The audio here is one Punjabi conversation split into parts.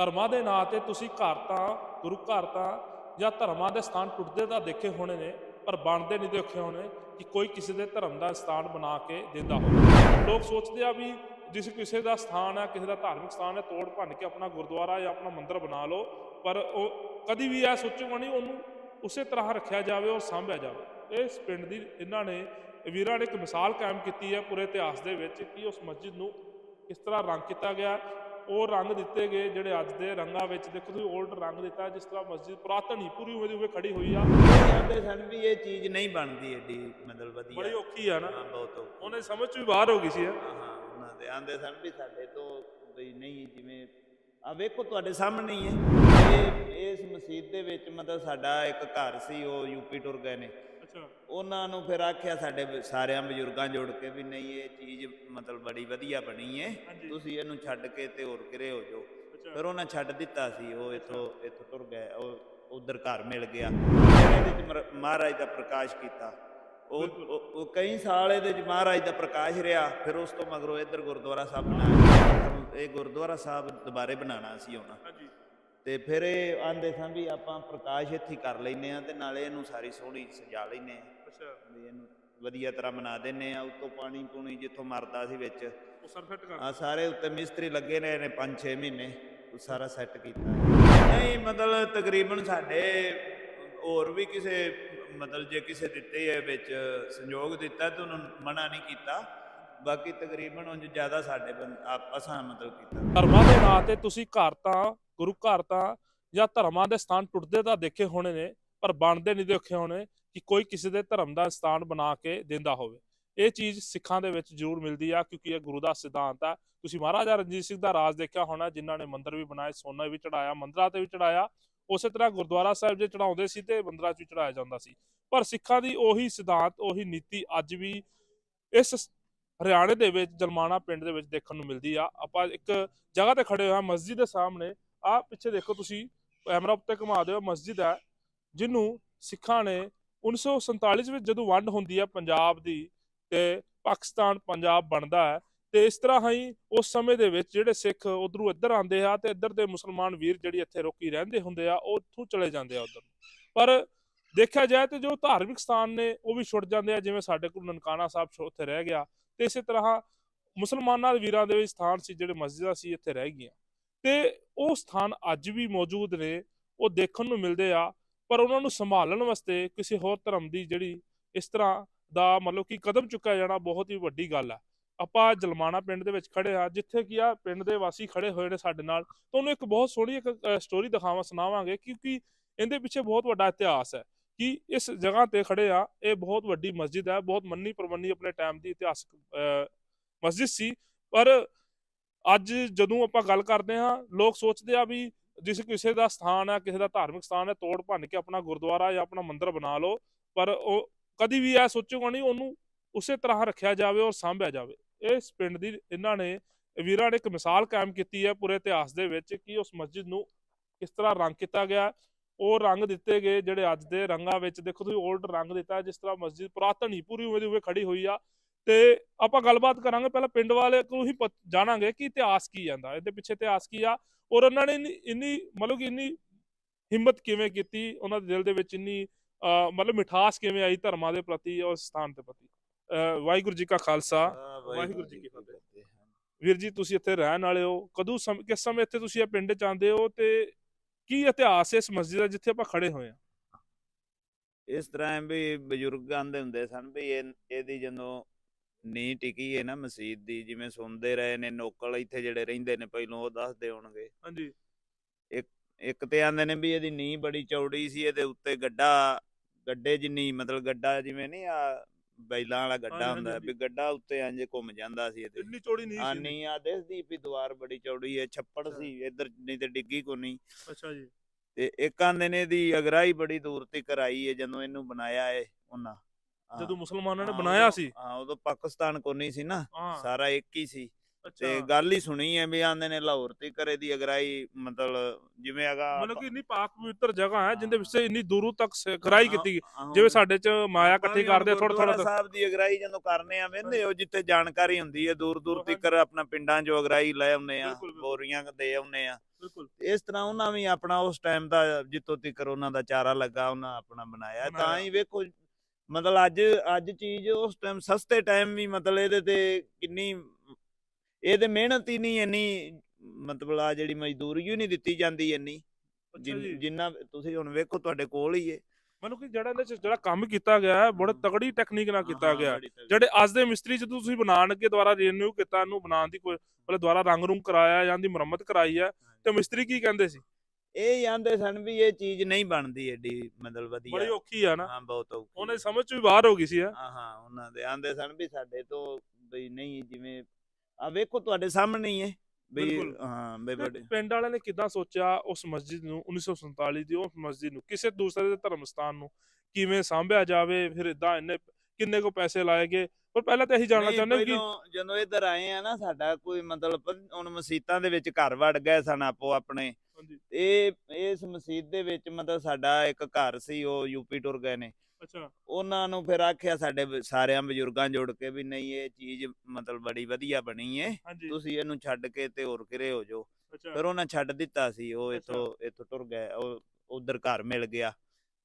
ਧਰਮਾਂ ਦੇ ਨਾਂ ਤੇ ਤੁਸੀਂ ਘਰ ਤਾਂ, ਗੁਰੂ ਘਰ ਤਾਂ, ਜਾਂ ਧਰਮਾਂ ਦੇ ਸਥਾਨ ਟੁੱਟਦੇ ਤਾਂ ਦੇਖੇ ਹੋਣੇ ਨੇ, ਪਰ ਬਣਦੇ ਨਹੀਂ ਦੇਖੇ ਹੋਣੇ ਕਿ ਕੋਈ ਕਿਸੇ ਦੇ ਧਰਮ ਦਾ ਸਥਾਨ ਬਣਾ ਕੇ ਦਿੰਦਾ ਹੋਵੇ। ਲੋਕ ਸੋਚਦੇ ਆ ਵੀ ਜਿਸ ਕਿਸੇ ਦਾ ਸਥਾਨ ਹੈ, ਕਿਸੇ ਦਾ ਧਾਰਮਿਕ ਸਥਾਨ ਹੈ, ਤੋੜ ਭੰਨ ਕੇ ਆਪਣਾ ਗੁਰਦੁਆਰਾ ਜਾਂ ਆਪਣਾ ਮੰਦਿਰ ਬਣਾ ਲਓ, ਪਰ ਉਹ ਕਦੀ ਵੀ ਇਹ ਸੋਚੂਗਾ ਨਹੀਂ, ਉਹਨੂੰ ਉਸੇ ਤਰ੍ਹਾਂ ਰੱਖਿਆ ਜਾਵੇ ਔਰ ਸਾਂਭਿਆ ਜਾਵੇ। ਇਸ ਪਿੰਡ ਦੀ ਇਹਨਾਂ ਨੇ, ਵੀਰਾਂ ਨੇ ਇੱਕ ਮਿਸਾਲ ਕਾਇਮ ਕੀਤੀ ਹੈ ਪੂਰੇ ਇਤਿਹਾਸ ਦੇ ਵਿੱਚ ਕਿ ਉਸ ਮਸਜਿਦ ਨੂੰ ਕਿਸ ਤਰ੍ਹਾਂ ਰੰਗ ਕੀਤਾ ਗਿਆ ਉਹ ਰੰਗ ਦਿੱਤੇ ਗਏ ਜਿਹੜੇ ਅੱਜ ਦੇ ਰੰਗਾਂ ਵਿੱਚ। ਦੇਖੋ ਤੁਸੀਂ 올ਡ ਰੰਗ ਦਿੱਤਾ ਜਿਸ ਤਰ੍ਹਾਂ ਮਸਜਿਦ ਪੁਰਾਤਨ ਹੀ ਪੂਰੀ ਦੀ ਉਵੇਂ ਖੜੀ ਹੋਈ ਆ। ਕਹਿੰਦੇ ਸਨ ਵੀ ਇਹ ਚੀਜ਼ ਨਹੀਂ ਬਣਦੀ ਏਡੀ ਮਤਲਬ ਵਧੀਆ। ਬੜੀ ਔਖੀ ਆ ਨਾ। ਹਾਂ ਬਹੁਤ ਔਖੀ। ਉਹਨੇ ਸਮਝ ਚ ਵੀ ਬਾਹਰ ਹੋ ਗਈ ਸੀ। ਹਾਂ। ਹਾਂ, ਉਹਨਾਂ ਦੇ ਆਂਦੇ ਸਨ ਵੀ ਸਾਡੇ ਤੋਂ ਬਈ ਨਹੀਂ ਜਿਵੇਂ ਆ ਵੇਖੋ ਤੁਹਾਡੇ ਸਾਹਮਣੇ ਹੀ ਹੈ। ਇਹ ਇਸ ਮਸਜਿਦ ਦੇ ਵਿੱਚ ਮਤਲਬ ਸਾਡਾ ਇੱਕ ਘਰ ਸੀ ਉਹ ਯੂਪੀ ਟੁਰ ਗਏ ਨੇ। ਉਹਨਾਂ ਨੂੰ ਫਿਰ ਆਖਿਆ ਸਾਡੇ ਸਾਰਿਆਂ ਬਜ਼ੁਰਗਾਂ ਜੋੜ ਕੇ ਵੀ ਨਹੀਂ ਇਹ ਚੀਜ਼ ਮਤਲਬ ਬੜੀ ਵਧੀਆ ਬਣੀ ਹਾਂਜੀ। ਤੁਸੀਂ ਇਹਨੂੰ ਛੱਡ ਕੇ ਤੇ ਹੋਰ ਕਿਰੇ ਹੋ ਜਾਓ। ਫਿਰ ਉਹਨਾਂ ਛੱਡ ਦਿੱਤਾ ਸੀ ਉਹ ਇਥੋਂ ਇਥੋਂ ਤੁਰ ਗਏ ਉਹ ਉਧਰ ਘਰ ਮਿਲ ਗਿਆ। ਇਹਦੇ ਚ ਮਰ- ਮਹਾਰਾਜ ਦਾ ਪ੍ਰਕਾਸ਼ ਕੀਤਾ। ਉਹ ਉਹ- ਕਈ ਸਾਲ ਇਹਦੇ ਚ ਮਹਾਰਾਜ ਦਾ ਪ੍ਰਕਾਸ਼ ਰਿਹਾ ਫਿਰ ਉਸ ਤੋਂ ਮਗਰੋਂ ਇੱਧਰ ਗੁਰਦੁਆਰਾ ਸਾਹਿਬ ਬਣਾਇਆ ਇਹ ਗੁਰਦੁਆਰਾ ਸਾਹਿਬ ਦੁਬਾਰੇ ਬਣਾਉਣਾ ਸੀ ਹੁਣ ਹਾਂਜੀ। ਤੇ ਫਿਰ ਇਹ ਆਂਦੇ ਸਨ ਵੀ ਆਪਾਂ ਪ੍ਰਕਾਸ਼ ਇੱਥੇ ਕਰ ਲੈਨੇ ਆ ਤੇ ਨਾਲੇ ਇਹਨੂੰ ਸਾਰੀ ਸੋਹਣੀ ਸਜਾ ਲੈਨੇ ਆ ਅੱਛਾ। ਵੀ ਇਹਨੂੰ ਵਧੀਆ ਤਰ੍ਹਾਂ ਬਣਾ ਦਿੰਨੇ ਆ ਉੱਤੋਂ ਪਾਣੀ ਪੂਣੀ ਜਿੱਥੋਂ ਮਰਦਾ ਸੀ ਵਿੱਚ। ਉਹ ਸਰ ਫਿੱਟ ਕਰ ਆ ਸਾਰੇ ਉੱਤੇ ਮਿਸਤਰੀ ਲੱਗੇ ਨੇ ਨੇ 5-6 ਮਹੀਨੇ ਉਹ ਸਾਰਾ ਸੈੱਟ ਕੀਤਾ। ਨਹੀਂ ਮਤਲਬ ਤਕਰੀਬਨ ਸਾਡੇ ਹੋਰ ਵੀ ਕਿਸੇ ਮਤਲਬ ਜੇ ਕਿਸੇ ਦਿੱਤੇ ਹੈ ਵਿੱਚ ਸੰਯੋਗ ਦਿੱਤਾ ਤਾਂ ਉਹਨੂੰ ਮਨਾ ਨਹੀਂ ਕੀਤਾ। ਬਾਕੀ ਤਕਰੀਬਨ ਉਂਝ ਜ਼ਿਆਦਾ ਸਾਡੇ ਅਸਾਂ ਮਤਲਬ ਕੀਤਾ। ਧਰਮਾਂ ਦੇ ਨਾਂ ਤੇ ਤੁਸੀਂ ਘਰ ਤਾਂ, ਗੁਰੂ ਘਰ ਤਾਂ, ਜਾਂ ਧਰਮਾਂ ਦੇ ਸਥਾਨ ਟੁੱਟਦੇ ਤਾਂ ਦੇਖੇ ਹੋਣੇ ਨੇ, ਪਰ ਬਣਦੇ ਨਹੀਂ ਦੇਖੇ ਹੋਣੇ ਕਿ ਕੋਈ ਕਿਸੇ ਦੇ ਧਰਮ ਦਾ ਸਥਾਨ ਬਣਾ ਕੇ ਦਿੰਦਾ ਹੋਵੇ। ਇਹ ਚੀਜ਼ ਸਿੱਖਾਂ ਦੇ ਵਿੱਚ ਜ਼ਰੂਰ ਮਿਲਦੀ ਆ, ਕਿਉਂਕਿ ਇਹ ਗੁਰੂ ਦਾ ਸਿਧਾਂਤ ਆ। ਤੁਸੀਂ ਮਹਾਰਾਜਾ ਰਣਜੀਤ ਸਿੰਘ ਦਾ ਰਾਜ ਦੇਖਿਆ ਹੋਣਾ, ਜਿਨ੍ਹਾਂ ਨੇ ਮੰਦਰ ਵੀ ਬਣਾਏ ਸੋਨਾ ਵੀ ਚੜਾਇਆ ਮੰਦਰਾਂ ਤੇ ਵੀ ਚੜਾਇਆ ਉਸੇ ਤਰ੍ਹਾਂ ਗੁਰਦੁਆਰਾ ਸਾਹਿਬ ਜੇ ਚੜਾਉਂਦੇ ਸੀ ਤੇ ਮੰਦਿਰਾਂ 'ਚ ਵੀ ਚੜਾਇਆ ਜਾਂਦਾ ਸੀ। ਪਰ ਸਿੱਖਾਂ ਦੀ ਉਹੀ ਸਿਧਾਂਤ, ਉਹੀ ਨੀਤੀ ਅੱਜ ਵੀ ਇਸ ਹਰਿਆਣੇ ਦੇ ਵਿੱਚ ਜਲਮਾਣਾ ਪਿੰਡ ਦੇ ਵਿੱਚ ਦੇਖਣ ਨੂੰ ਮਿਲਦੀ ਆ। ਆਪਾਂ ਇੱਕ ਜਗ੍ਹਾ ਤੇ ਖੜੇ ਹੋਏ ਹਾਂ, ਮਸਜਿਦ ਦੇ ਸਾਹਮਣੇ। ਆ ਪਿੱਛੇ ਦੇਖੋ ਤੁਸੀਂ, ਕੈਮਰਾ ਉੱਤੇ ਘੁਮਾ ਦਿਓ, ਮਸਜਿਦ ਹੈ, ਜਿਹਨੂੰ ਸਿੱਖਾਂ ਨੇ 1947 ਵਿੱਚ ਜਦੋਂ ਵੰਡ ਹੁੰਦੀ ਹੈ ਪੰਜਾਬ ਦੀ ਤੇ ਪਾਕਿਸਤਾਨ ਪੰਜਾਬ ਬਣਦਾ ਹੈ, ਤੇ ਇਸ ਤਰ੍ਹਾਂ ਹੀ ਉਸ ਸਮੇਂ ਦੇ ਵਿੱਚ ਜਿਹੜੇ ਸਿੱਖ ਉਧਰੋਂ ਇੱਧਰ ਆਉਂਦੇ ਆ ਤੇ ਇੱਧਰ ਦੇ ਮੁਸਲਮਾਨ ਵੀਰ ਜਿਹੜੀ ਇੱਥੇ ਰੋਕੀ ਰਹਿੰਦੇ ਹੁੰਦੇ ਆ, ਉਹ ਉੱਥੋਂ ਚਲੇ ਜਾਂਦੇ ਆ ਉਧਰ ਪਰ ਦੇਖਿਆ ਜਾਏ ਤੇ ਜੋ ਧਾਰਮਿਕ ਸਥਾਨ ਨੇ, ਉਹ ਵੀ ਛੁੱਟ ਜਾਂਦੇ ਆ, ਜਿਵੇਂ ਸਾਡੇ ਕੋਲ ਨਨਕਾਣਾ ਸਾਹਿਬ ਛੋ- ਉੱਥੇ ਰਹਿ ਗਿਆ। ਤੇ ਇਸੇ ਤਰ੍ਹਾਂ ਮੁਸਲਮਾਨਾਂ ਦੇ ਵੀਰਾਂ ਦੇ ਵੀ ਸਥਾਨ ਸੀ, ਜਿਹੜੇ ਮਸਜਿਦਾਂ ਸੀ, ਇੱਥੇ ਰਹਿ ਗਈਆਂ। ਤੇ ਉਹ ਸਥਾਨ ਅੱਜ ਵੀ ਮੌਜੂਦ ਨੇ, ਉਹ ਦੇਖਣ ਨੂੰ ਮਿਲਦੇ ਆ, ਪਰ ਉਹਨਾਂ ਨੂੰ ਸੰਭਾਲਣ ਵਾਸਤੇ ਕਿਸੇ ਹੋਰ ਧਰਮ ਦੀ ਜਿਹੜੀ ਇਸ ਤਰ੍ਹਾਂ ਦਾ ਮਤਲਬ ਕਿ ਕਦਮ ਚੁੱਕਿਆ ਜਾਣਾ ਬਹੁਤ ਹੀ ਵੱਡੀ ਗੱਲ ਆ। ਆਪਾਂ ਜਲਮਾਣਾ ਪਿੰਡ ਦੇ ਵਿੱਚ ਖੜੇ ਆ ਜਿੱਥੇ ਕੀ ਆ ਪਿੰਡ ਦੇ ਵਾਸੀ ਖੜੇ ਹੋਏ ਨੇ ਸਾਡੇ ਨਾਲ। ਤੁਹਾਨੂੰ ਇੱਕ ਬਹੁਤ ਸੋਹਣੀ ਇੱਕ ਸਟੋਰੀ ਦਿਖਾਵਾਂ, ਸੁਣਾਵਾਂਗੇ, ਕਿਉਂਕਿ ਇਹਦੇ ਪਿੱਛੇ ਬਹੁਤ ਵੱਡਾ ਇਤਿਹਾਸ ਹੈ। ਕਿ ਇਸ ਜਗ੍ਹਾ ਤੇ ਖੜੇ ਆ, ਇਹ ਬਹੁਤ ਵੱਡੀ ਮਸਜਿਦ ਹੈ, ਬਹੁਤ ਮੰਨੀ ਪ੍ਰਮੰਨੀ ਆਪਣੇ ਟਾਈਮ ਦੀ ਇਤਿਹਾਸਕ ਮਸਜਿਦ ਸੀ। ਪਰ ਅੱਜ ਜਦੋਂ ਆਪਾਂ ਗੱਲ ਕਰਦੇ ਹਾਂ, ਲੋਕ ਸੋਚਦੇ ਆ ਵੀ ਜਿਸ ਕਿਸੇ ਦਾ ਸਥਾਨ ਹੈ, ਕਿਸੇ ਦਾ ਧਾਰਮਿਕ ਸਥਾਨ ਹੈ, ਤੋੜ ਭੰਨ ਕੇ ਆਪਣਾ ਗੁਰਦੁਆਰਾ ਜਾਂ ਆਪਣਾ ਮੰਦਿਰ ਬਣਾ ਲਓ। ਪਰ ਉਹ ਕਦੀ ਵੀ ਇਹ ਸੋਚੂਗਾ ਨਹੀਂ, ਉਹਨੂੰ ਉਸੇ ਤਰ੍ਹਾਂ ਰੱਖਿਆ ਜਾਵੇ ਔਰ ਸਾਂਭਿਆ ਜਾਵੇ। ਇਸ ਪਿੰਡ ਦੀ ਇਹਨਾਂ ਨੇ, ਵੀਰਾਂ ਨੇ ਇੱਕ ਮਿਸਾਲ ਕਾਇਮ ਕੀਤੀ ਹੈ ਪੂਰੇ ਇਤਿਹਾਸ ਦੇ ਵਿੱਚ ਕਿ ਉਸ ਮਸਜਿਦ ਨੂੰ ਕਿਸ ਤਰ੍ਹਾਂ ਰੰਗ ਕੀਤਾ ਗਿਆ। ਉਹ ਰੰਗ ਦਿੱਤੇ ਗਏ ਜਿਹੜੇ ਅੱਜ ਦੇ ਰੰਗਾਂ ਵਿੱਚ ਦੇਖੋ ਤੁਸੀਂ 올ਡ ਰੰਗ ਦਿੱਤਾ ਜਿਸ ਤਰ੍ਹਾਂ ਮਸਜਿਦ ਪੁਰਾਤਨ ਹੀ ਪੂਰੀ ਉਵੇਂ ਦੀ ਖੜੀ ਹੋਈ ਆ। ਤੇ ਆਪਾਂ ਗੱਲਬਾਤ ਕਰਾਂਗੇ ਪਹਿਲਾਂ ਪਿੰਡ ਵਾਲੇ ਕੋਲ ਹੀ ਜਾਣਾਂਗੇ ਕਿ ਇਤਿਹਾਸ ਕੀ ਜਾਂਦਾ ਇਹਦੇ ਪਿੱਛੇ ਇਤਿਹਾਸ ਕੀ ਆ। ਔਰ ਉਹਨਾਂ ਨੇ ਇੰਨੀ- ਮਤਲਬ ਕਿ ਇੰਨੀ ਹਿੰਮਤ ਕਿਵੇਂ ਕੀਤੀ ਉਹਨਾਂ ਦੇ ਦਿਲ ਦੇ ਵਿੱਚ ਇੰਨੀ ਮਤਲਬ ਮਿਠਾਸ ਕਿਵੇਂ ਆਈ ਧਰਮਾਂ ਦੇ ਪ੍ਰਤੀ ਔਰ ਸਥਾਨ ਦੇ ਪ੍ਰਤੀ? ਵਾਹਿਗੁਰੂ ਜੀ ਕਾ ਖਾਲਸਾ ਵਾਹਿਗੁਰੂ ਜੀ ਕੀ ਫਤਿਹ। ਵੀਰ ਜੀ ਤੁਸੀਂ ਇੱਥੇ ਰਹਿਣ ਵਾਲੇ ਹੋ। ਕਦੋਂ ਸਮ- ਕਿਸ ਸਮੇਂ ਇੱਥੇ ਤੁਸੀਂ ਇਹ ਪਿੰਡ ਚ ਆਉਂਦੇ ਹੋ ਤੇ ਕੀ ਇਤਿਹਾਸ ਇਸ ਮਸਜਿਦ ਦਾ ਜਿੱਥੇ ਆਪਾਂ ਖੜੇ ਹੋਏ ਆ ਇਸ ਤਰ੍ਹਾਂ ਵੀ ਬਜ਼ੁਰਗ ਆਂਦੇ ਹੁੰਦੇ ਸਨ ਵੀ ਇਹ ਇਹਦੀ ਜਦੋਂ ਨੀ ਟਿਕੀ ਹੈ ਨਾ ਮਸਜਿਦ ਦੀ ਜਿਵੇਂ ਸੁਣਦੇ ਰਹੇ ਨੇ ਨੋਕਲ ਇੱਥੇ ਜਿਹੜੇ ਰਹਿੰਦੇ ਨੇ ਪਹਿਲੋਂ ਉਹ ਦੱਸਦੇ ਹੋਣਗੇ। ਹਾਂਜੀ। ਇੱਕ ਤੇ ਆਂਦੇ ਨੇ ਵੀ ਇਹਦੀ ਨੀ ਬੜੀ ਚੌੜੀ ਸੀ ਇਹਦੇ ਉੱਤੇ ਗੱਡਾ ਗੱਡੇ ਜਿੰਨੀ ਮਤਲਬ ਗੱਡਾ ਜਿਵੇਂ ਨਹੀਂ ਆ ਬੈਲਾਂ ਵਾਲਾ ਗੱਡਾ ਹਾਂਜੀ, ਹੁੰਦਾ ਹਾਂਜੀ। ਵੀ ਗੱਡਾ ਉੱਤੇ ਇੰਜ ਘੁੰਮ ਜਾਂਦਾ ਸੀ ਇਹਦੇ। ਇੰਨੀ ਚੌੜੀ ਨਹੀਂ ਆ ਸੀ ਨੀ ਆ ਦੇਖਦੀ ਵੀ ਦੀਵਾਰ ਬੜੀ ਚੌੜੀ ਹੈ ਛੱਪੜ ਅੱਛਾ। ਸੀ ਇੱਧਰ ਨਹੀਂ ਤੇ ਡਿੱਗੀ ਕੋ ਨਹੀਂ। ਅੱਛਾ ਜੀ। ਤੇ ਇੱਕ ਆਂਦੇ ਨੇ ਦੀ ਅਗਰਾਈ ਬੜੀ ਦੂਰ ਤੱਕ ਆਈ ਹੈ ਜਦੋਂ ਇਹਨੂੰ ਬਣਾਇਆ ਏ ਉਹਨਾਂ। ਹਾਂ। ਜਦੋਂ ਮੁਸਲਮਾਨਾਂ ਨੇ ਹਾਂ, ਬਣਾਇਆ ਉਦੋਂ- ਸੀ? ਹਾਂ ਉਦੋਂ ਪਾਕਿਸਤਾਨ ਕੋ ਨਹੀਂ ਸੀ ਨਾ ਹਾਂ। ਸਾਰਾ ਇੱਕ ਹੀ ਸੀ। ਤੇ ਗੱਲ ਹੀ ਸੁਣੀ ਹੈ ਵੀ ਆਂਦੇ ਨੇ ਲਾਹੌਰ ਤੇ ਕਰੇ ਦੀ ਅਗਰਾਈ ਮਤਲਬ ਜਿਵੇਂ ਹੈਗਾ ਮਤਲਬ ਕਿ ਇੰਨੀ ਪਾਕ ਪਵਿੱਤਰ ਜਗ੍ਹਾ ਹੈ ਜਿੰਦੇ ਵਿੱਚ ਇੰਨੀ ਦੂਰੋਂ ਤੱਕ ਗਰਾਈ ਕੀਤੀ ਜਿਵੇਂ ਸਾਡੇ ਚ ਮਾਇਆ ਇਕੱਠੀ ਕਰਦੇ ਥੋੜਾ ਥੋੜਾ ਸਾਹਿਬ ਦੀ ਅਗਰਾਈ ਜਦੋਂ ਕਰਨੇ ਆ ਵੇਂਦੇ ਹੋ ਜਿੱਥੇ ਜਾਣਕਾਰੀ ਹੁੰਦੀ ਹੈ ਦੂਰ ਦੂਰ। ਤੱਕ ਆਪਣਾ ਪਿੰਡਾਂ 'ਚੋਂ ਅਗਰਾਈ ਲੈ ਆਉਂਦੇ ਆ। ਬੋਰੀਆਂ ਦੇ ਆਉਂਦੇ ਆ। ਬਿਲਕੁਲ। ਇਸ ਤਰ੍ਹਾਂ ਉਹਨਾਂ ਵੀ ਆਪਣਾ ਉਸ ਟਾਈਮ ਦਾ ਜਿੱਤੋਂ ਤੱਕ ਉਹਨਾਂ ਦਾ ਚਾਰਾ ਲੱਗਾ ਉਹਨਾਂ ਆਪਣਾ ਬਣਾਇਆ। ਤਾਂ। ਹੀ ਵੇਖੋ ਮਤਲਬ ਅੱਜ ਅੱਜ ਚੀਜ਼ ਉਸ ਟਾਈਮ ਸਸਤੇ ਟਾਈਮ ਵੀ ਮਤਲਬ ਇਹਦੇ ਤੇ ਕਿੰਨੀ ਇਹਦੇ ਮਿਹਨਤ ਹੀ ਨਹੀਂ ਇੰਨੀ ਮਤਲਬ ਆ ਜਿਹੜੀ ਮਜ਼ਦੂਰੀ ਹੀ ਨਹੀਂ ਦਿੱਤੀ ਜਾਂਦੀ ਇੰਨੀ। ਜਿੰਨ- ਤੁਸੀਂ ਹੁਣ ਵੇਖੋ ਤੁਹਾਡੇ ਕੋਲ ਹੀ ਹੈ ਮਤਲਬ ਕਿ ਜਿਹੜਾ ਇਹਦੇ ਚ ਜਿਹੜਾ ਕੰਮ ਕੀਤਾ ਗਿਆ ਹੈ ਬੜੇ ਤਗੜੀ ਟੈਕਨੀਕ ਨਾਲ ਕੀਤਾ ਗਿਆ ਹੈ। ਜਿਹੜੇ ਅੱਜ ਦੇ ਮਿਸਤਰੀ ਜਦੋਂ ਤੁਸੀਂ ਬਣਾਉਣ ਕੇ ਦੁਆਰਾ ਰੀਨਿਊ ਕੀਤਾ ਇਹਨੂੰ ਬਣਾਉਣ ਦੀ ਕੋਈ ਮਤਲਬ ਦੁਆਰਾ ਰੰਗ ਰੂੰਗ ਕਰਾਇਆ ਜਾਂ ਦੀ ਮੁਰੰਮਤ ਕਰਾਈ ਹੈ ਤੇ ਮਿਸਤਰੀ ਕੀ ਕਹਿੰਦੇ ਸੀ? ਇਹ ਆਂਦੇ ਸਨ ਵੀ ਇਹ ਚੀਜ਼ ਨਹੀਂ ਬਣਦੀ ਏਡੀ ਮਤਲਬ ਬੜੀ ਵਧੀਆ ਔਖੀ ਆ ਨਾ। ਹਾਂ ਬਹੁਤ ਔਖੀ। ਉਹਨੇ ਸਮਝ ਚ ਵੀ ਬਾਹਰ ਹੋ ਗਈ ਸੀ ਹੈ। ਹਾਂ ਹਾਂ ਉਹਨਾਂ ਦੇ ਆਂਦੇ ਸਨ ਵੀ ਸਾਡੇ ਤੋਂ ਬਈ ਨਹੀਂ ਜਿਵੇਂ ਆ ਵੇਖੋ ਤੁਹਾਡੇ ਸਾਹਮਣੇ ਹੀ ਹੈ ਵੀ ਬਿਲਕੁਲ। ਹਾਂ ਬਈ ਤੇ ਬੜੇ ਪਿੰਡ ਵਾਲਿਆਂ ਨੇ ਕਿੱਦਾਂ ਸੋਚਿਆ ਉਸ ਮਸਜਿਦ ਨੂੰ 1947 ਦੀ ਉਸ ਮਸਜਿਦ ਨੂੰ? ਕਿਸੇ ਦੂਸਰੇ ਦੇ ਧਰਮ ਸਥਾਨ ਨੂੰ ਕਿਵੇਂ ਸਾਂਭਿਆ ਜਾਵੇ? ਫਿਰ ਇਦਾਂ ਇੰਨੇ ਕਿੰਨੇ ਕੋ ਪੈਸੇ ਲਾਏ ਗਏ? ਪਰ ਪਹਿਲਾਂ ਤਾਂ ਇਹੀ ਜਾਣਨਾ ਨਹੀਂ, ਚਾਹੁੰਦੇ ਕਿ ਪਹਿਲੋਂ ਜਦੋਂ ਇੱਧਰ ਆਏ ਆ ਨਾ ਸਾਡਾ ਕੋਈ ਮਤਲਬ ਹੁਣ ਮਸਜਿਦਾਂ ਦੇ ਵਿੱਚ ਘਰ ਵੜ ਗਏ ਸਨ ਆਪੋ ਆਪਣੇ। ਹਾਂਜੀ। ਇਹ ਇਸ ਮਸਜਿਦ ਦੇ ਵਿੱਚ ਮਤਲਬ ਸਾਡਾ ਇੱਕ ਘਰ ਸੀ ਉਹ ਯੂਪੀ ਟੁਰ ਗਏ ਨੇ। ਅੱਛਾ। ਉਹਨਾਂ ਨੂੰ ਫਿਰ ਆਖਿਆ ਸਾਡੇ ਬ- ਸਾਰਿਆਂ ਬਜ਼ੁਰਗਾਂ ਜੁੜ ਕੇ ਵੀ ਨਹੀਂ ਇਹ ਚੀਜ਼ ਮਤਲਬ ਬੜੀ ਵਧੀਆ ਬਣੀ ਏ। ਹਾਂਜੀ। ਤੁਸੀਂ ਇਹਨੂੰ ਛੱਡ ਕੇ ਤੇ ਹੋਰ ਕਿਰੇ ਹੋ ਜਾਓ। ਅੱਛਾ। ਫਿਰ ਉਹਨਾਂ ਛੱਡ ਦਿੱਤਾ ਸੀ ਉਹ ਅੱਛਾ। ਇਥੋਂ ਇਥੋਂ ਟੁਰ ਗਏ ਉਹ ਉਧਰ ਘਰ ਮਿਲ ਗਿਆ।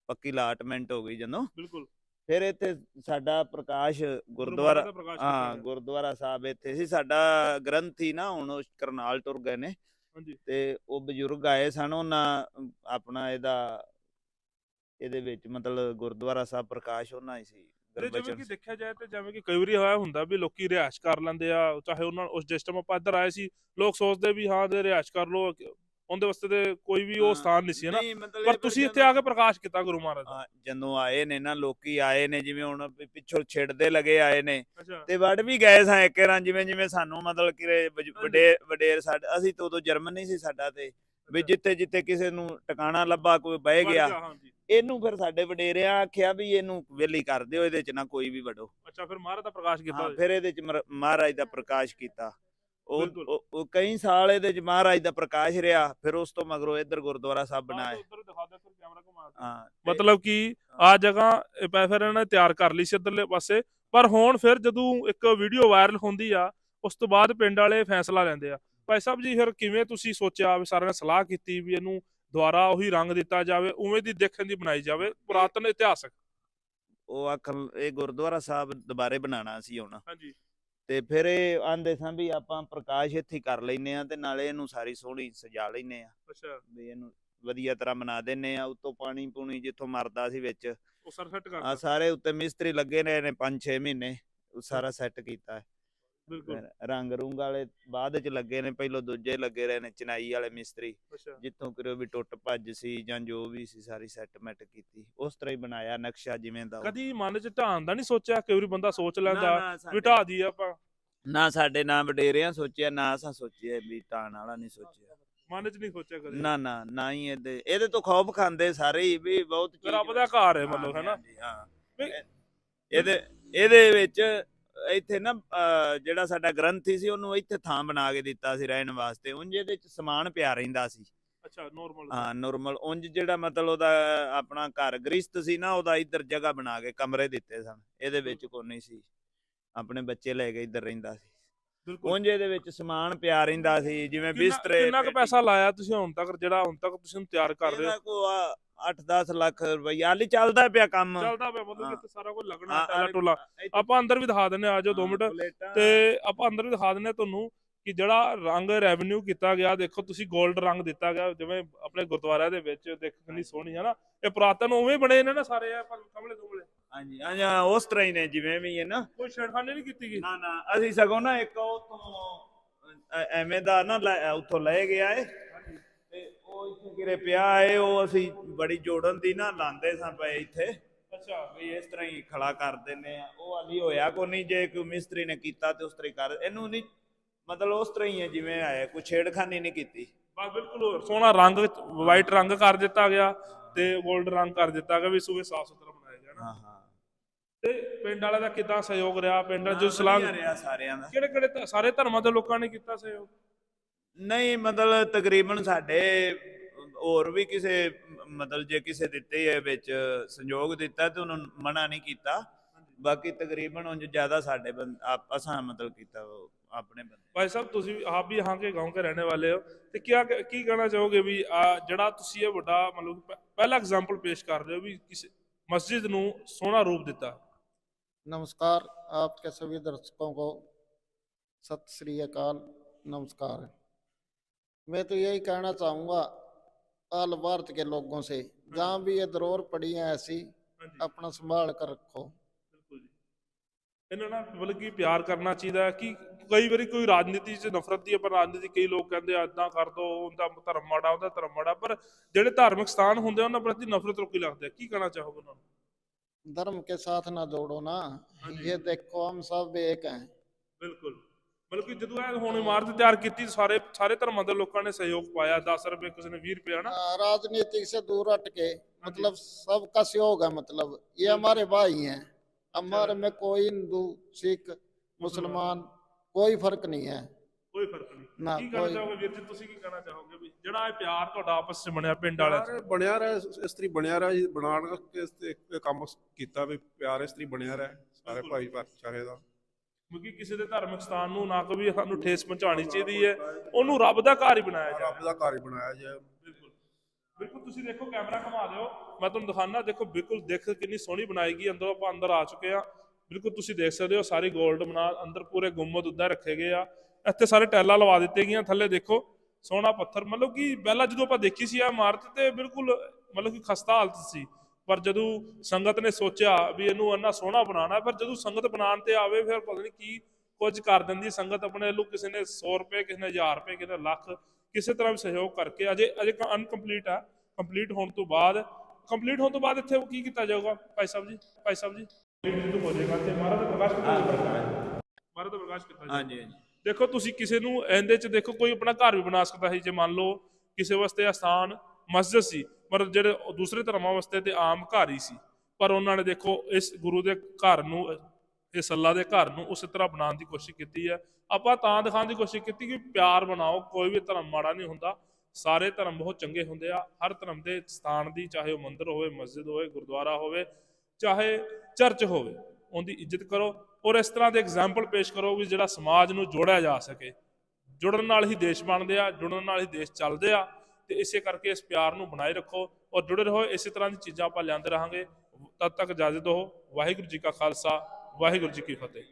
ਪੱਕੀ ਲਾਟਮੈਂਟ ਹੋ ਗਈ ਜਦੋਂ। ਬਿਲਕੁਲ। ਫਿਰ ਇੱਥੇ ਸਾਡਾ ਪ੍ਰਕਾਸ਼ ਗੁਰੂ ਗੁਰਦੁਆਰਾ ਮਹਾਰਾਜ ਦਾ ਪ੍ਰਕਾਸ਼ ਹਾਂ ਕੀਤਾ ਗੁਰਦੁਆਰਾ ਸਾਹਿਬ ਇੱਥੇ ਸੀ। ਸਾਡਾ ਗ੍ਰੰਥੀ ਨਾ ਹੁਣ ਉਹ ਕਰਨਾਲ ਟੁਰ ਗਏ ਨੇ। ਹਾਂਜੀ। ਤੇ ਉਹ ਬਜ਼ੁਰਗ ਆਏ ਸਨ ਉਹਨਾਂ ਅਮ, ਆਪਣਾ ਇਹਦਾ ਇਹਦੇ ਵਿੱਚ ਮਤਲਬ ਗੁਰਦੁਆਰਾ ਸਾਹਿਬ ਪ੍ਰਕਾਸ਼ ਉਹਨਾਂ ਹੀ ਸੀ ਤੇ ਜਿਵੇਂ ਕਿ ਦੇਖਿਆ ਜਾਏ ਤੇ ਜਿਵੇਂ ਕਿ ਕਈ ਵਾਰੀ ਹੋਇਆ ਹੁੰਦਾ ਵੀ ਲੋਕੀ ਰਿਹਾਇਸ਼ ਕਰ ਲੈਂਦੇ ਆ ਚਾਹੇ ਉਹਨਾਂ ਉਸ ਜਿਸ ਟਾਈਮ ਆਪਾਂ ਇੱਧਰ ਆਏ ਸੀ ਲੋਕ ਸੋਚਦੇ ਵੀ ਹਾਂ ਦੇ ਰਿਹਾਇਸ਼ ਕਰ ਲੋ ਉਹਦੇ ਵਾਸਤੇ ਤੇ ਕੋਈ ਵੀ ਉਹ ਸਥਾਨ ਨਹੀਂ ਸੀ ਨਾ? ਪਰ ਤੁਸੀਂ ਇੱਥੇ ਆ ਕੇ ਪ੍ਰਕਾਸ਼ ਕੀਤਾ ਗੁਰੂ ਮਹਾਰਾਜ ਦਾ। ਜਦੋਂ ਆਏ ਨੇ ਨਾ ਲੋਕੀ ਆਏ ਨੇ ਜਿਵੇਂ ਹੁਣ ਪਿੱਛੋਂ ਛਿੜਦੇ ਲਗੇ ਆਏ ਨੇ। ਤੇ ਵੜ ਵੀ ਗਏ ਸਾਂ ਇੱਕ ਰਾਂ ਜਿਵੇਂ ਜਿਵੇਂ ਸਾਨੂੰ ਮਤਲਬ ਕਿ ਵਡੇਰ ਵਡੇਰ ਸਾਡੇ ਅਸੀਂ ਤਾਂ ਉਦੋਂ ਜਰਮਨ ਨਹੀਂ ਸੀ ਸਾਡਾ ਤੇ। ਵੀ। ਜਿੱਥੇ ਜਿੱਥੇ ਕਿਸੇ ਨੂੰ ਟਿਕਾਣਾ ਲੱਭਾ ਕੋਈ ਬਹਿ ਗਿਆ ਇਹਨੂੰ ਫਿਰ ਸਾਡੇ ਵਡੇਰਿਆਂ ਆਖਿਆ ਵੀ ਇਹਨੂੰ ਵੇਲੀ ਕਰ ਦਿਓ ਇਹਦੇ ਚ ਨਾ ਕੋਈ ਵੀ ਵੜੋ। ਅੱਛਾ ਫਿਰ ਮਹਾਰਾਜ ਦਾ ਪ੍ਰਕਾਸ਼ ਕੀਤਾ। ਫਿਰ ਇਹਦੇ ਚ ਮਹਾਰਾਜ ਦਾ ਪ੍ਰਕਾਸ਼ ਕੀਤਾ। ਉਹ। ਉਹ- ਕਈ ਸਾਲ ਇਹਦੇ ਚ ਮਹਾਰਾਜ ਦਾ ਪ੍ਰਕਾਸ਼ ਰਿਹਾ ਫਿਰ ਉਸ ਤੋਂ ਮਗਰੋਂ ਇੱਧਰ ਗੁਰਦੁਆਰਾ ਸਾਹਿਬ ਤੇ- ਮਤਲਬ ਕਿ ਆ ਜਗ੍ਹਾ ਫਿਰ ਇਹਨਾਂ ਨੇ ਤਿਆਰ ਕਰ ਲਈ ਸੀ ਇੱਧਰਲੇ ਪਾਸੇ। ਪਰ ਹੁਣ ਫਿਰ ਜਦੋਂ ਇੱਕ ਵੀਡੀਓ ਵਾਇਰਲ ਹੁੰਦੀ ਆ ਉਸ ਤੋਂ ਬਾਅਦ ਪਿੰਡ ਵਾਲੇ ਫੈਸਲਾ ਲੈਂਦੇ ਆ। ਭਾਈ ਸਾਹਿਬ ਜੀ ਫਿਰ ਕਿਵੇਂ ਤੁਸੀਂ ਸੋਚਿਆ ਵੀ ਸਾਰਿਆਂ ਨੇ ਸਲਾਹ ਕੀਤੀ ਵੀ ਇਹਨੂੰ ਦੁਬਾਰਾ ਉਹੀ ਰੰਗ ਦਿੱਤਾ ਜਾਵੇ ਉਵੇਂ ਦੀ ਦੇਖਣ ਦੀ ਬਣਾਈ ਜਾਵੇ ਪੁਰਾਤਨ ਇਤਿਹਾਸਕ? ਉਹ ਆਖਣ ਇਹ ਗੁਰਦੁਆਰਾ ਸਾਹਿਬ ਦੁਬਾਰੇ ਬਣਾਉਣਾ ਸੀ ਹੁਣ। ਹਾਂਜੀ। ਤੇ ਫਿਰ ਇਹ ਆਂਦੇ ਸਾਂ ਵੀ ਆਪਾਂ ਪ੍ਰਕਾਸ਼ ਇੱਥੇ ਕਰ ਲੈਨੇ ਆ ਤੇ ਨਾਲੇ ਇਹਨੂੰ ਸਾਰੀ ਸੋਹਣੀ ਸਜਾ ਲੈਨੇ ਆ ਅੱਛਾ। ਵੀ ਇਹਨੂੰ ਵਧੀਆ ਤਰ੍ਹਾਂ ਬਣਾ ਦਿੰਨੇ ਆ ਉੱਤੋਂ ਪਾਣੀ ਪੂਣੀ ਜਿੱਥੋਂ ਮਰਦਾ ਸੀ ਵਿੱਚ। ਉਹ ਸਰ ਸੈੱਟ ਆ ਕਰਤਾ ਸਾਰੇ ਉੱਤੇ ਮਿਸਤਰੀ ਲੱਗੇ ਨੇ ਇਹਨੇ 5-6 ਮਹੀਨੇ ਉਹ ਸਾਰਾ ਸੈੱਟ ਕੀਤਾ। ਹੈ। ਬਿਲਕੁਲ। ਰੰਗ ਰੁੰਗ ਵਾਲੇ ਬਾਅਦ ਚ ਲੱਗੇ ਨੇ ਪਹਿਲੋਂ ਦੂਜੇ ਲੱਗੇ ਰਹੇ ਨੇ ਚਨਾਈ ਵਾਲੇ ਮਿਸਤਰੀ। ਅੱਛਾ। ਜਿੱਥੋਂ ਕਿਰੋ ਵੀ ਟੁੱਟ ਭੱਜ ਸੀ ਜਾਂ ਜੋ ਵੀ ਸੀ ਸਾਰੀ ਸੈਟਮੈਂਟ ਕੀਤੀ। ਉਸ ਤਰ੍ਹਾਂ ਹੀ ਬਣਾਇਆ ਨਕਸ਼ਾ ਜਿਵੇਂ ਦਾ। ਕਦੀ ਮਨ ਚ ਢਾਣ ਦਾ ਨਹੀਂ ਸੋਚਿਆ? ਕਈ ਵਾਰੀ ਬੰਦਾ ਸੋਚ ਲੈਂਦਾ ਵੀ ਢਾ ਦੀ ਆਪਾਂ। ਨਾ ਸਾਡੇ ਨਾ ਵਡੇਰਿਆਂ ਸੋਚਿਆ ਨਾ ਅਸਾਂ ਸੋਚਿਆ ਵੀ ਟਾਣ ਵਾਲਾ ਨਹੀਂ ਸੋਚਿਆ। ਮਨ ਚ ਨਹੀਂ ਸੋਚਿਆ ਕਦੇ? ਨਾ ਨਾ ਨਾ ਹੀ ਇਹਦੇ ਇਹਦੇ ਤੋਂ ਖੌਫ ਖਾਂਦੇ ਸਾਰੇ ਹੀ ਵੀ ਬਹੁਤ ਰੱਬ ਦਾ ਘਰ ਹੈ ਮਤਲਬ ਹੈ ਨਾ? ਹਾਂਜੀ, ਹਾਂ। ਇਹਦੇ ਇਹਦੇ ਵਿੱਚ ਇੱਥੇ ਨਾ ਜਿਹੜਾ ਸਾਡਾ ਗ੍ਰੰਥੀ ਸੀ ਉਹਨੂੰ ਇੱਥੇ ਥਾਂ ਬਣਾ ਕੇ ਦਿੱਤਾ ਸੀ ਰਹਿਣ ਵਾਸਤੇ। ਉਂਝ ਇਹਦੇ ਵਿੱਚ ਸਮਾਨ ਪਿਆ ਰਹਿੰਦਾ ਸੀ। ਅੱਛਾ ਨੋਰਮਲ ਹਾਂ ਨਾਰਮਲ ਉਂਝ ਜਿਹੜਾ ਮਤਲਬ ਉਹਦਾ ਆਪਣਾ ਘਰ ਗ੍ਰਿਸ਼ਤ ਸੀ ਨਾ ਉਹਦਾ ਇੱਧਰ ਜਗ੍ਹਾ ਬਣਾ ਕੇ ਕਮਰੇ ਦਿੱਤੇ ਸਨ। ਇਹਦੇ ਵਿੱਚ ਕੋਈ ਨਹੀਂ ਸੀ। ਆਪਣੇ ਬੱਚੇ ਲੈ ਕੇ ਇੱਧਰ ਰਹਿੰਦਾ ਸੀ। ਬਿਲਕੁਲ। ਉਂਝ ਇਹਦੇ ਵਿੱਚ ਸਮਾਨ ਪਿਆ ਰਹਿੰਦਾ ਸੀ ਜਿਵੇਂ ਬਿਸਤਰੇ ਕਿੰਨਾ ਕੁ। ਪੈਸਾ ਲਾਇਆ ਤੁਸੀਂ ਹੁਣ ਤੱਕ? ਜਿਹੜਾ ਹੁਣ ਤੱਕ ਤੁਸੀਂ ਤਿਆਰ ਕਰ ਰਹੇ ਹੋ? 8-10 ਲੱਖ ਰੁਪਈਆ। ਹਾਲੀ ਚੱਲਦਾ ਪਿਆ ਕੰਮ। ਚੱਲਦਾ ਪਿਆ ਮਤਲਬ ਇੱਥੇ ਸਾਰਾ ਕੁਝ ਲੱਗਣਾ ਟੈਲਾ ਟੋਲਾ। ਆਪਾਂ ਅੰਦਰ ਵੀ ਦਿਖਾ ਦਿੰਨੇ ਆ ਜਾਓ 2 ਹਾਂ, ਮਿੰਟ। ਤੇ ਆਪਾਂ ਅੰਦਰ ਵੀ ਦਿਖਾ ਦਿੰਨੇ ਤੁਹਾਨੂੰ ਕਿ ਜਿਹੜਾ ਰੰਗ ਰੈਵਨਿਊ ਕੀਤਾ ਗਿਆ ਦੇਖੋ ਤੁਸੀਂ 골ਡ ਰੰਗ ਦਿੱਤਾ ਗਿਆ ਜਿਵੇਂ ਆਪਣੇ ਗੁਰਦੁਆਰਿਆਂ ਦੇ ਵਿੱਚ ਦੇਖ ਕਿੰਨੀ ਸੋਹਣੀ ਹੈ ਨਾ ਇਹ ਪੁਰਾਤਨ ਉਵੇਂ ਬਣੇ ਨੇ ਨਾ ਸਾਰੇ ਆ ਕਮਲੇ ਦੁਮਲੇ ਹਾਂਜੀ ਹਾਂਜੀ ਉਸ ਤਰ੍ਹਾਂ ਹੀ ਨੇ ਜਿਵੇਂ ਵੀ ਹੈ ਨਾ। ਕੋਈ ਛੇੜਖਾਨੀ ਨਹੀਂ ਕੀਤੀ ਗਈ। ਨਾ ਨਾ ਅਸੀਂ ਸਗੋਂ ਨਾ ਇੱਕ ਉਥੋਂ ਐਵੇਂ ਦਾ ਨਾ ਉੱਥੋਂ ਲੈ ਗਿਆ ਏ। ਤੇ ਕਿਰੇ ਪਿਆ ਏ ਉਹ ਅਸੀਂ ਬੜੀ ਜੋੜਨ ਦੀ ਨਾ ਲਾਂਦੇ ਸਾਂ ਪਏ ਇੱਥੇ। ਅੱਛਾ। ਵੀ ਇਸ ਤਰ੍ਹਾਂ ਹੀ ਖੜਾ ਕਰ ਦਿੰਨੇ ਆ। ਉਹ ਹਾਲੀ ਹੋਇਆ ਕੋ ਨਹੀਂ ਜੇ ਕੋਈ ਮਿਸਤਰੀ ਨੇ ਕੀਤਾ ਤੇ ਉਸ ਤਰ੍ਹਾਂ ਹੀ ਕਰ। ਇਹਨੂੰ ਨਹੀਂ ਮਤਲਬ ਉਸ ਤਰ੍ਹਾਂ ਹੀ ਹੈ ਜਿਵੇਂ ਆਇਆ ਕੋਈ ਛੇੜਖਾਨੀ ਨਹੀਂ ਕੀਤੀ। ਬਸ ਬਿਲਕੁਲ ਸੋਹਣਾ ਰੰਗ ਵਾਈਟ ਰੰਗ ਕਰ ਦਿੱਤਾ ਗਿਆ ਤੇ 골ਡ ਰੰਗ ਕਰ ਦਿੱਤਾ ਗਿਆ ਵੀ ਸੂਵੇ ਸਾਫ਼ ਸੁਥਰਾ ਬਣਾਇਆ ਗਿਆ ਨਾ ਹਾਂ ਹਾਂ। ਤੇ ਪਿੰਡ ਵਾਲਿਆਂ ਦਾ ਕਿਦਾਂ ਸਹਿਯੋਗ ਰਿਹਾ? ਪਿੰਡ ਵਾਲੇ ਜੋ ਸਲਾਹ ਰਿਹਾ ਸਾਰਿਆਂ ਦਾ। ਕਿਹੜੇ ਕਿਹੜੇ ਸਾਰੇ ਧਰਮਾਂ ਦੇ ਲੋਕਾਂ ਨੇ ਕੀਤਾ ਸਹਿਯੋਗ? ਨਹੀਂ ਮਤਲਬ ਤਕਰੀਬਨ ਸਾਡੇ ਹੋਰ ਵੀ ਕਿਸੇ ਮਤਲਬ ਜੇ ਕਿਸੇ ਦਿੱਤੇ ਹੈ ਵਿੱਚ ਸੰਯੋਗ ਦਿੱਤਾ ਤੇ ਉਹਨੂੰ ਮਨਾ ਨਹੀਂ ਕੀਤਾ ਬਾਕੀ ਤਕਰੀਬਨ ਉਂਝ ਜ਼ਿਆਦਾ ਸਾਡੇ ਬੰਦ ਆਪ- ਅਸਾਂ ਮਤਲਬ ਕੀਤਾ ਉਹ ਆਪਣੇ ਬੰਦੇ ਭਾਈ ਸਾਹਿਬ ਤੁਸੀਂ ਵੀ- ਆਪ ਵੀ यहाँ के गांव के रहने वाले हो ਤੇ ਕੀ ਕੀ ਕਹਿਣਾ ਚਾਹੋਗੇ ਵੀ ਆ ਜਿਹੜਾ ਤੁਸੀਂ ਇਹ ਵੱਡਾ ਮਤਲਬ ਪ- ਪਹਿਲਾ ਐਗਜ਼ਾਮਪਲ ਪੇਸ਼ ਕਰ ਰਹੇ ਹੋ ਵੀ ਕਿਸੇ ਮਸਜਿਦ ਨੂੰ ਸੋਹਣਾ ਰੂਪ ਦਿੱਤਾ नमस्कार आपके सभी दर्शकों को सत श्री अकाल नमस्कार मैं तो यही कहना चाहूँगा आल भारत के लोगों से जहाँ भी ये दरोर पड़ी है ऐसी ਹਾਂਜੀ अपना संभाल कर रखो ਬਿਲਕੁਲ ਜੀ ਇਹਨਾਂ ਨਾਲ ਬਲਕਿ ਪਿਆਰ ਕਰਨਾ ਚਾਹੀਦਾ ਹੈ ਕਿ ਕਈ ਵਾਰੀ ਕੋਈ ਰਾਜਨੀਤੀ 'ਚ ਨਫ਼ਰਤ ਦੀ ਪਰ ਰਾਜਨੀਤੀ ਕਈ ਲੋਕ ਕਹਿੰਦੇ ਆ ਇਦਾਂ ਕਰ ਦੋ ਉਹਦਾ ਧਰਮ ਮਾੜਾ ਉਹਦਾ ਧਰਮ ਮਾੜਾ ਪਰ ਜਿਹੜੇ ਧਾਰਮਿਕ ਸਥਾਨ ਹੁੰਦੇ ਆ ਉਹਨਾਂ ਪ੍ਰਤੀ ਨਫ਼ਰਤ ਲੋਕੀ ਲੱਗਦੇ ਆ ਕੀ ਕਹਿਣਾ ਚਾਹੋਗੇ ਉਹਨਾਂ ਨੂੰ धर्म के साथ ना जोड़ो ना हाँ जी। ये देखो हम सब एक हैं ਬਿਲਕੁਲ ਬਲਕਿ ਜਦੋਂ ਇਹ ਹੁਣ ਇਮਾਰਤ ਤਿਆਰ ਕੀਤੀ ਸਾਰੇ ਸਾਰੇ ਧਰਮਾਂ ਦੇ ਲੋਕਾਂ ਨੇ ਸਹਿਯੋਗ ਪਾਇਆ 10 ਰੁਪਏ ਕਿਸੇ ਨੇ 20 ਰੁਪਏ ਹਨਾ आ, राजनीति से दूर हट के मतलब सबका सहयोग है मतलब ये हमारे भाई हैं हमारे में कोई हिंदू सिख मुसलमान कोई फर्क नहीं है ਕੋਈ ਫਰਕ ਨਹੀਂ ਨਾ, ਕੀ ਕਹਿਣਾ ਕੋਈ- ਚਾਹੋਗੇ ਵੀਰ ਜੀ ਤੁਸੀਂ ਕੀ ਕਹਿਣਾ ਚਾਹੋਗੇ ਵੀ ਜਿਹੜਾ ਇਹ ਪਿਆਰ ਤੁਹਾਡਾ ਆਪਸ ਵਿੱਚ ਬਣਿਆ ਪਿੰਡ ਵਾਲਿਆਂ 'ਚ ਪਿਆਰ ਬਣਿਆ ਰਿਹਾ ਇਸ- ਇਸ ਤਰੀ ਬਣਿਆ ਰਿਹਾ ਜੀ ਬਣਾਉਣ ਕਰਕੇ ਇਸ ਤੇ ਇਹ ਕੰਮ ਕੀਤਾ ਵੀ ਪਿਆਰ ਇਸ ਤਰੀ ਬਣਿਆ ਰਿਹਾ ਸਾਰੇ ਬਿਲਕੁਲ। ਭਾਈ ਭਾਈਚਾਰੇ ਦਾ ਕਿਉਂਕਿ ਕਿਸੇ ਦੇ ਧਾਰਮਿਕ ਸਥਾਨ ਨੂੰ ਨਾ ਕੋਈ ਸਾਨੂੰ ਠੇਸ ਪਹੁੰਚਾਉਣੀ ਚਾਹੀਦੀ ਹੈ ਉਹਨੂੰ ਰੱਬ ਦਾ ਘਰ ਹੀ ਬਣਾਇਆ ਜਾਵੇ। ਰੱਬ ਦਾ ਘਰ ਹੀ ਬਣਾਇਆ ਜੀ ਬਿਲਕੁਲ। ਬਿਲਕੁਲ ਤੁਸੀਂ ਦੇਖੋ ਕੈਮਰਾ ਘੁਮਾ ਦਿਓ। ਮੈਂ ਤੁਹਾਨੂੰ ਦਿਖਾਣਾ ਦੇਖੋ ਬਿਲਕੁਲ ਦੇਖ ਕਿੰਨੀ ਸੋਹਣੀ ਬਣਾਈ ਗਈ ਅੰਦਰੋਂ ਆਪਾਂ ਅੰਦਰ ਆ ਚੁੱਕੇ ਆ ਬਿਲਕੁਲ ਤੁਸੀਂ ਦੇਖ ਸਕਦੇ ਹੋ ਸਾਰੀ 골ਡ ਬਣਾ ਅੰਦਰ ਪੂਰੇ ਗੁੰਮਦ ਉੱਦਾਂ ਰੱਖੇ ਗਏ ਆ। ਇੱਥੇ ਸਾਰੇ ਟੈਲਾਂ ਲਵਾ ਦਿੱਤੇ ਗਈਆਂ ਥੱਲੇ ਦੇਖੋ ਸੋਹਣਾ ਪੱਥਰ। ਮਤਲਬ ਕਿ ਪਹਿਲਾਂ ਜਦੋਂ ਆਪਾਂ ਦੇਖੀ ਸੀ ਆ ਇਮਾਰਤ ਤੇ ਬਿਲਕੁਲ ਮਤਲਬ ਕਿ ਖਸਤਾ ਹਾਲਤ ਸੀ। ਪਰ ਜਦੋਂ ਸੰਗਤ ਨੇ ਸੋਚਿਆ ਵੀ ਇਹਨੂੰ ਇੰਨਾ ਸੋਹਣਾ ਬਣਾਉਣਾ ਪਰ ਜਦੋਂ ਸੰਗਤ ਬਣਾਉਣ ਤੇ ਆਵੇ ਫਿਰ ਪਤਾ ਨਹੀਂ ਕੀ ਕੁਝ ਕਰ ਦਿੰਦੀ ਸੰਗਤ ਆਪਣੇ ਵੱਲੋਂ ਕਿਸੇ ਨੇ 100 ਰੁਪਏ ਕਿਸੇ ਨੇ 1000 ਰੁਪਏ ਕਿਸੇ ਨੇ ਲੱਖ ਕਿਸੇ ਤਰ੍ਹਾਂ ਵੀ ਸਹਿਯੋਗ ਕਰਕੇ ਅਜੇ ਅਜੇ ਅਨਕੰਪਲੀਟ ਆ ਕੰਪਲੀਟ ਹੋਣ ਤੋਂ ਬਾਅਦ ਕੰਪਲੀਟ ਹੋਣ ਤੋਂ ਬਾਅਦ ਇੱਥੇ ਕੀ ਕੀਤਾ ਜਾਊਗਾ? ਭਾਈ ਸਾਹਿਬ ਜੀ ਭਾਈ ਸਾਹਿਬ ਜੀ। ਜਦੋਂ ਹੋ ਜਾਏਗਾ ਤੇ ਮਹਾਰਾਜ ਦਾ ਪ੍ਰਕਾਸ਼ ਕੀਤਾ ਜਾਊਗਾ। ਮਹਾਰਾਜ ਦਾ ਪ੍ਰਕਾਸ਼ ਕੀਤਾ ਜਾਊਗਾ ਹਾਂਜੀ ਹਾਂਜੀ। ਦੇਖੋ ਤੁਸੀਂ ਕਿਸੇ ਨੂੰ ਇਹਦੇ ਚ ਦੇਖੋ ਕੋਈ ਆਪਣਾ ਘਰ ਵੀ ਬਣਾ ਸਕਦਾ ਸੀ। ਜੇ ਮੰਨ ਲਓ ਕਿਸੇ ਵਾਸਤੇ ਸਥਾਨ ਮਸਜਿਦ ਸੀ ਪਰ ਜਿਹੜੇ ਉਹ ਦੂਸਰੇ ਧਰਮਾਂ ਵਾਸਤੇ ਤੇ ਆਮ ਘਰ ਹੀ ਸੀ। ਪਰ ਉਹਨਾਂ ਨੇ ਦੇਖੋ, ਇਸ ਗੁਰੂ ਦੇ ਘਰ ਨੂੰ ਇਸ ਅੱਲਾ ਦੇ ਘਰ ਨੂੰ ਉਸੇ ਤਰ੍ਹਾਂ ਬਣਾਉਣ ਦੀ ਕੋਸ਼ਿਸ਼ ਕੀਤੀ ਹੈ। ਆਪਾਂ ਤਾਂ ਦਿਖਾਉਣ ਦੀ ਕੋਸ਼ਿਸ਼ ਕੀਤੀ ਕਿ ਪਿਆਰ ਬਣਾਓ, ਕੋਈ ਵੀ ਧਰਮ ਮਾੜਾ ਨਹੀਂ ਹੁੰਦਾ। ਸਾਰੇ ਧਰਮ ਬਹੁਤ ਚੰਗੇ ਹੁੰਦੇ ਆ। ਹਰ ਧਰਮ ਦੇ ਸਥਾਨ ਦੀ, ਚਾਹੇ ਉਹ ਮੰਦਿਰ ਹੋਵੇ, ਮਸਜਿਦ ਹੋਵੇ, ਗੁਰਦੁਆਰਾ ਹੋਵੇ, ਚਾਹੇ ਚਰਚ ਹੋਵੇ, ਉਹਦੀ ਇੱਜ਼ਤ ਕਰੋ। ਔਰ ਇਸ ਤਰ੍ਹਾਂ ਦੇ ਐਗਜ਼ਾਮਪਲ ਪੇਸ਼ ਕਰੋ ਵੀ ਜਿਹੜਾ ਸਮਾਜ ਨੂੰ ਜੋੜਿਆ ਜਾ ਸਕੇ। ਜੁੜਨ ਨਾਲ ਹੀ ਦੇਸ਼ ਬਣਦੇ ਆ, ਜੁੜਨ ਨਾਲ ਹੀ ਦੇਸ਼ ਚੱਲਦੇ ਆ। ਤੇ ਇਸੇ ਕਰਕੇ ਇਸ ਪਿਆਰ ਨੂੰ ਬਣਾਈ ਰੱਖੋ ਔਰ ਜੁੜੇ ਰਹੋ, ਇਸੇ ਤਰ੍ਹਾਂ ਦੀ ਚੀਜ਼ਾਂ ਆਪਾਂ ਲਿਆਂਦੇ ਰਹਾਂਗੇ। ਤਦ ਤੱਕ ਇਜਾਜ਼ਤ ਦਿਓ। ਵਾਹਿਗੁਰੂ ਜੀ ਕਾ ਖਾਲਸਾ, ਵਾਹਿਗੁਰੂ ਜੀ ਕੀ ਫਤਿਹ।